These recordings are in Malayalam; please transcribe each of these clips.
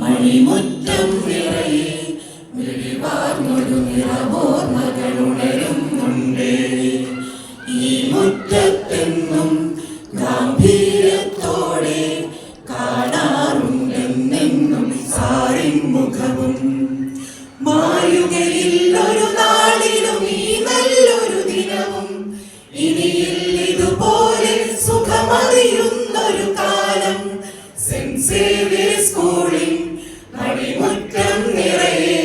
മണിമുറ്റം നിറയെ വിളിവാർന്നൊരു നിറവോർമകളുണരുന്നുണ്ട് മണിമുറ്റം നിറയെ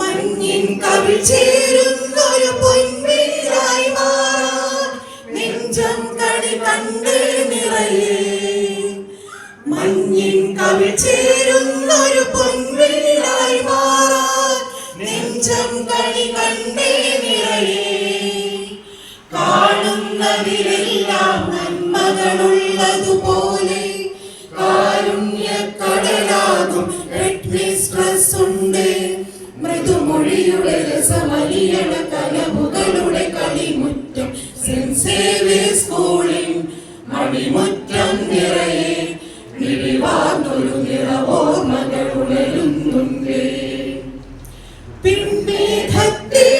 മഞ്ഞിൻ ചേരുന്നൊരു നെഞ്ചം കണി മഞ്ഞിൻ ചേരുന്നൊരു കണ്ടേ നിറയെ. നന്മകളുള്ളതുപോലെ കാരുണ്യക്കടലാകും. റെഡ് മിസ്ട്രസ് ഉണ്ട്. മൃദുമൊഴിയുടെ രസമലിയണ കലമുകളുടെ കളിമുറ്റം. സെന്റ് സേവിയർ സ്കൂളിൽ മണിമുറ്റം നിറയെ വിളിവാർന്നൊരു നിറവോർമകൾ ഉണരുന്നുണ്ട്. പിൻമേഘത്തേറും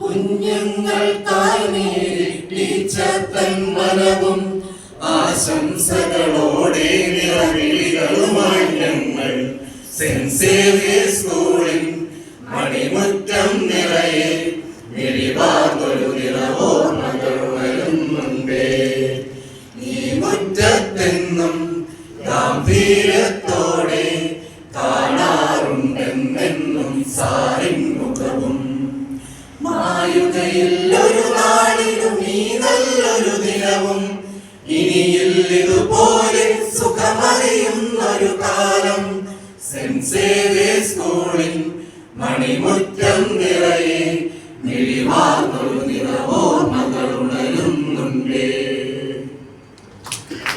കുഞ്ഞുങ്ങൾക്കായി നേരി ടീച്ചർ തൻ മനവും ആശംസകളോടെ നിറവിളികളുമായി ഞങ്ങൾ സെന്റ് സ്കൂളിൽ മണിമുറ്റം നിറയെ വെളിവാർന്നൊരു മുൻപേ. നീ മുറ്റത്തെന്നും ഗാംഭീര്യത്തോടെ കാണാറുണ്ടെന്നെന്നും സാരി മുഖവും. മായുകയില്ലൊരു നാളിലും നീ നല്ലൊരു ദിനവും ഇനിയിൽ ഇതുപോലെ സുഖമറിയുന്നൊരു കാലം. സെൻസേവേ സ്കൂളിൽ മണിമുറ്റം നിറയെ ഉണരുന്നുണ്ടേ